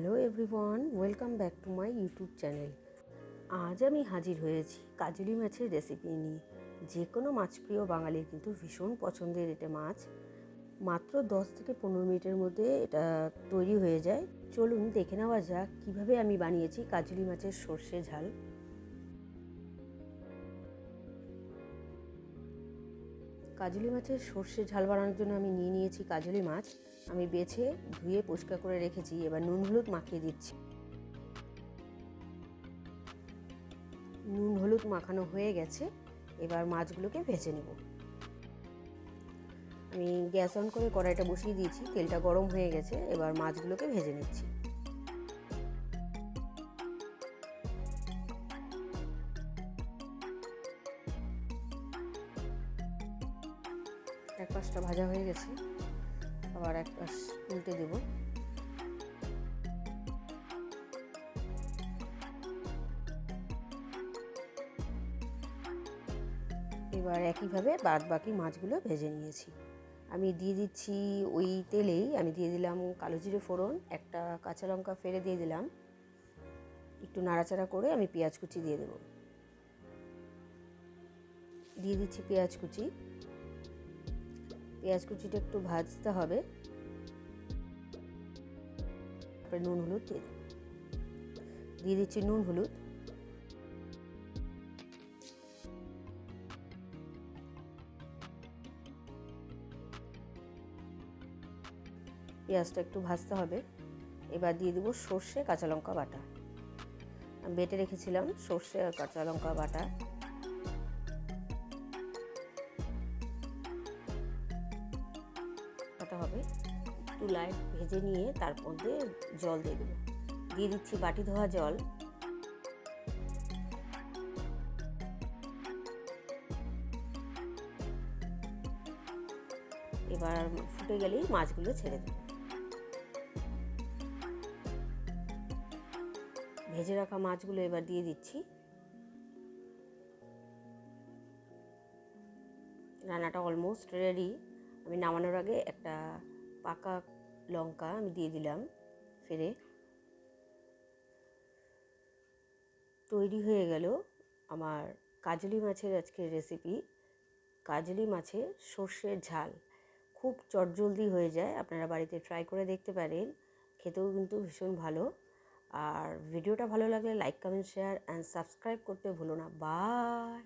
Hello everyone, welcome back to my YouTube channel. আজ আমি হাজির হয়েছি কাজলি মাছের রেসিপি নিয়ে। যে কোনো মাছ প্রিয় বাঙালির কিন্তু ভীষণ পছন্দের এটা মাছ। মাত্র দশ থেকে পনেরো মিনিটের মধ্যে এটা তৈরি হয়ে যায়। চলুন দেখে নেওয়া যাক কীভাবে আমি বানিয়েছি কাজলি মাছের সর্ষে ঝাল। কাজলি মাছের সর্ষে ঝাল বানানোর জন্য আমি নিয়ে নিয়েছি কাজলি মাছ। আমি বেছে, ধুয়ে, পরিষ্কার করে রেখেছি। এবার নুন, হলুদ মাখিয়ে দিচ্ছি। নুন, হলুদ মাখানো হয়ে গেছে। এবার মাছগুলোকে ভেজে নেব। আমি গ্যাস অন করে কড়াইটা বসিয়ে দিয়েছি। তেলটা গরম হয়ে গেছে। এবার মাছগুলোকে ভেজে নিচ্ছি। এক পাশটা ভাজা হয়ে গেছে, আবার এক পাশ উল্টে দেব। এবার একইভাবে বাদ বাকি মাছগুলো ভেজে নিয়েছি। আমি দিয়ে দিচ্ছি ওই তেলেই, আমি দিয়ে দিলাম কালো জিরে ফোড়ন, একটা কাঁচা লঙ্কা ফেলে দিয়ে দিলাম। একটু নাড়াচাড়া করে আমি পেঁয়াজ কুচি দিয়ে দেব। দিয়ে দিচ্ছি পেঁয়াজ কুচি। পেঁয়াজ কুচিটা একটু ভাজতে হবে। তারপরে নুন, হলুদ দিয়ে দিয়ে দিচ্ছি নুন, হলুদ। পেঁয়াজটা একটু ভাজতে হবে। এবার দিয়ে দেবো সর্ষে কাঁচা লঙ্কা বাটা। বেটে রেখেছিলাম সর্ষে আর কাঁচা লঙ্কা বাটা। হবে। একটু ভেজে নিয়ে তার মধ্যে জল দিয়ে দেবো। দিয়ে দিচ্ছি বাটি ধোয়া জল। এবার ফুটে গেলেই মাছগুলো ছেড়ে দেবো। ভেজে রাখা মাছগুলো এবার দিয়ে দিচ্ছি। রান্নাটা অলমোস্ট রেডি আমি নামানোর আগে একটা পাকা লঙ্কা আমি দিয়ে দিলাম ফেরে। তৈরি হয়ে গেল আমার কাজলি মাছের আজকের রেসিপি কাজলি মাছের সর্ষের ঝাল খুব চটজলদি হয়ে যায়, আপনারা বাড়িতে ট্রাই করে দেখতে পারেন, খেতেও কিন্তু ভীষণ ভালো। আর ভিডিওটা ভালো লাগলে like comment share and subscribe করতে ভুলো না। বাই